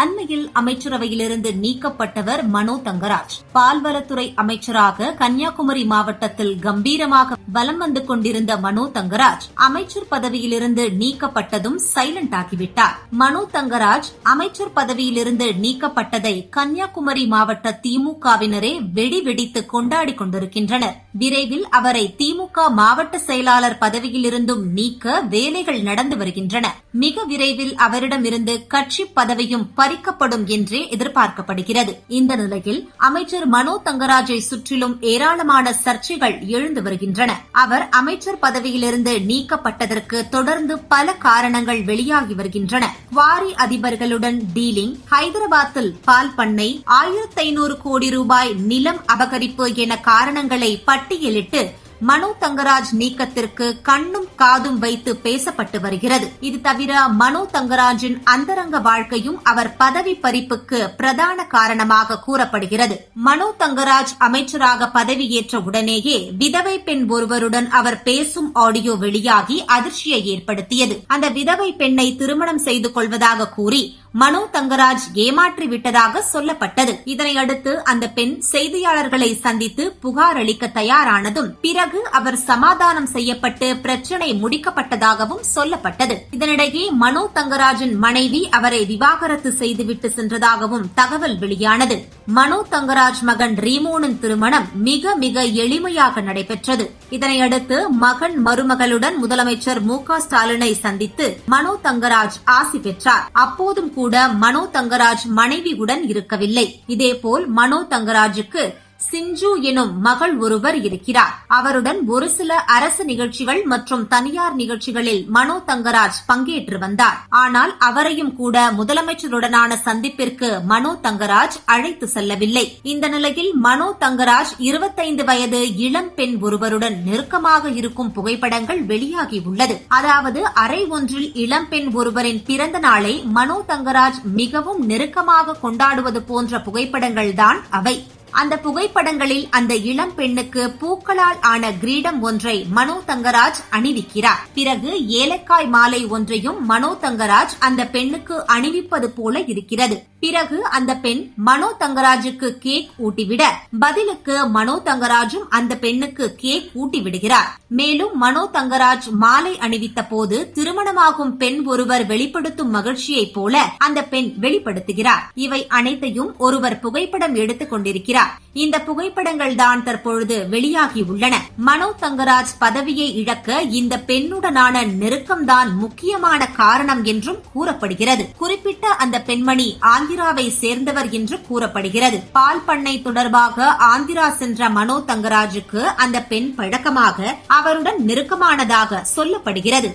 அண்மையில் அமைச்சரவையிலிருந்து நீக்கப்பட்டவர் மனோ தங்கராஜ். பால்வளத்துறை அமைச்சராக கன்னியாகுமரி மாவட்டத்தில் கம்பீரமாக வலம் வந்து கொண்டிருந்த மனோ தங்கராஜ் அமைச்சர் பதவியிலிருந்து நீக்கப்பட்டதும் சைலண்ட் ஆகிவிட்டார். மனோ தங்கராஜ் அமைச்சர் பதவியிலிருந்து நீக்கப்பட்டதை கன்னியாகுமரி மாவட்ட திமுகவினரே வெடி வெடித்து கொண்டாடி கொண்டிருக்கின்றனர். விரைவில் அவரை திமுக மாவட்ட செயலாளர் பதவியிலிருந்தும் நீக்க வேலைகள் நடந்து வருகின்றன. மிக விரைவில் அவரிடமிருந்து கட்சி பதவியும் பறிக்கப்படும் என்றே எதிர்பார்க்கப்படுகிறது. இந்த நிலையில் அமைச்சர் மனோ தங்கராஜை சுற்றிலும் ஏராளமான சர்ச்சைகள் எழுந்து வருகின்றன. அவர் அமைச்சர் பதவியிலிருந்து நீக்கப்பட்டதற்கு தொடர்ந்து பல காரணங்கள் வெளியாகி வருகின்றன. குவாரி அதிபர்களுடன் டீலிங் ஹைதராபாத்தில் பால் பண்ணை ஆயிரத்தி ஐநூறு கோடி ரூபாய் நிலம் அபகரிப்பு என காரணங்களை பட்டியலிட்டு மனு தங்கராஜ் நீக்கத்திற்கு கண்ணும் காதும் வைத்து பேசப்பட்டு வருகிறது. இது தவிர மனு தங்கராஜின் அந்தரங்க வாழ்க்கையும் அவர் பதவி பறிப்புக்கு பிரதான காரணமாக கூறப்படுகிறது. மனு தங்கராஜ் அமைச்சராக பதவியேற்ற உடனேயே விதவை பெண் ஒருவருடன் அவர் பேசும் ஆடியோ வெளியாகி அதிர்ச்சியை ஏற்படுத்தியது. அந்த விதவை பெண்ணை திருமணம் செய்து கொள்வதாக கூறி மனோ தங்கராஜ் ஏமாற்றி விட்டதாக சொல்லப்பட்டது. இதனையடுத்து அந்த பெண் செய்தியாளர்களை சந்தித்து புகார் அளிக்க தயாரானதும் பிறகு அவர் சமாதானம் செய்யப்பட்டு பிரச்சினை முடிக்கப்பட்டதாகவும் சொல்லப்பட்டது. இதனிடையே மனோ தங்கராஜின் மனைவி அவரை விவாகரத்து செய்துவிட்டு சென்றதாகவும் தகவல் வெளியானது. மனோ தங்கராஜ் மகன் ரீமோனின் திருமணம் மிக மிக எளிமையாக நடைபெற்றது. இதனையடுத்து மகன் மருமகளுடன் முதலமைச்சர் மு ஸ்டாலினை சந்தித்து மனோ தங்கராஜ் ஆசி பெற்றார். அப்போதும் கூட மனோ தங்கராஜ் மனைவியுடன் இருக்கவில்லை. இதேபோல் மனோ தங்கராஜுக்கு சிஞ்சு எனும் மகள் ஒருவர் இருக்கிறார். அவருடன் ஒரு சில அரசு நிகழ்ச்சிகள் மற்றும் தனியார் நிகழ்ச்சிகளில் மனோ தங்கராஜ் பங்கேற்று வந்தார். ஆனால் அவரையும் கூட முதலமைச்சருடனான சந்திப்பிற்கு மனோ தங்கராஜ் அழைத்து செல்லவில்லை. இந்த நிலையில் மனோ தங்கராஜ் இருபத்தைந்து வயது இளம் பெண் ஒருவருடன் நெருக்கமாக இருக்கும் புகைப்படங்கள் வெளியாகி உள்ளது. அதாவது அறை ஒன்றில் இளம் பெண் ஒருவரின் பிறந்த நாளை மனோ தங்கராஜ் மிகவும் நெருக்கமாக கொண்டாடுவது போன்ற புகைப்படங்கள்தான் அவை. அந்த புகைப்படங்களில் அந்த இளம் பெண்ணுக்கு பூக்களால் ஆன கிரீடம் ஒன்றை மனோ தங்கராஜ் அணிவிக்கிறார். பிறகு ஏலக்காய் மாலை ஒன்றையும் மனோ தங்கராஜ் அந்த பெண்ணுக்கு அணிவிப்பது போல இருக்கிறது. பிறகு அந்த பெண் மனோ தங்கராஜுக்கு கேக் ஊட்டிவிட பதிலுக்கு மனோ தங்கராஜும் அந்த பெண்ணுக்கு கேக் ஊட்டி விடுகிறார் மேலும் மனோ தங்கராஜ் மாலை அணிவித்த போது திருமணமாகும் பெண் ஒருவர் வெளிப்படுத்தும் மகிழ்ச்சியை போல அந்த பெண் வெளிப்படுத்துகிறார். இவை அனைத்தையும் ஒருவர் புகைப்படம் எடுத்துக் கொண்டிருக்கிறார். இந்த புகைப்படங்கள் தான் தற்பொழுது வெளியாகியுள்ளன மனோ தங்கராஜ் பதவியை இழக்க இந்த பெண்ணுடனான நெருக்கம்தான் முக்கியமான காரணம் என்றும் கூறப்படுகிறது. குறிப்பிட்ட அந்த பெண்மணி ஆந்திர ஆந்திராவை சேர்ந்தவர் என்று கூறப்படுகிறது. பால் பண்ணை தொடர்பாக ஆந்திரா சென்ற மனோ தங்கராஜுக்கு அந்த பெண் பழக்கமாக அவருடன் நெருக்கமானதாக சொல்லப்படுகிறது.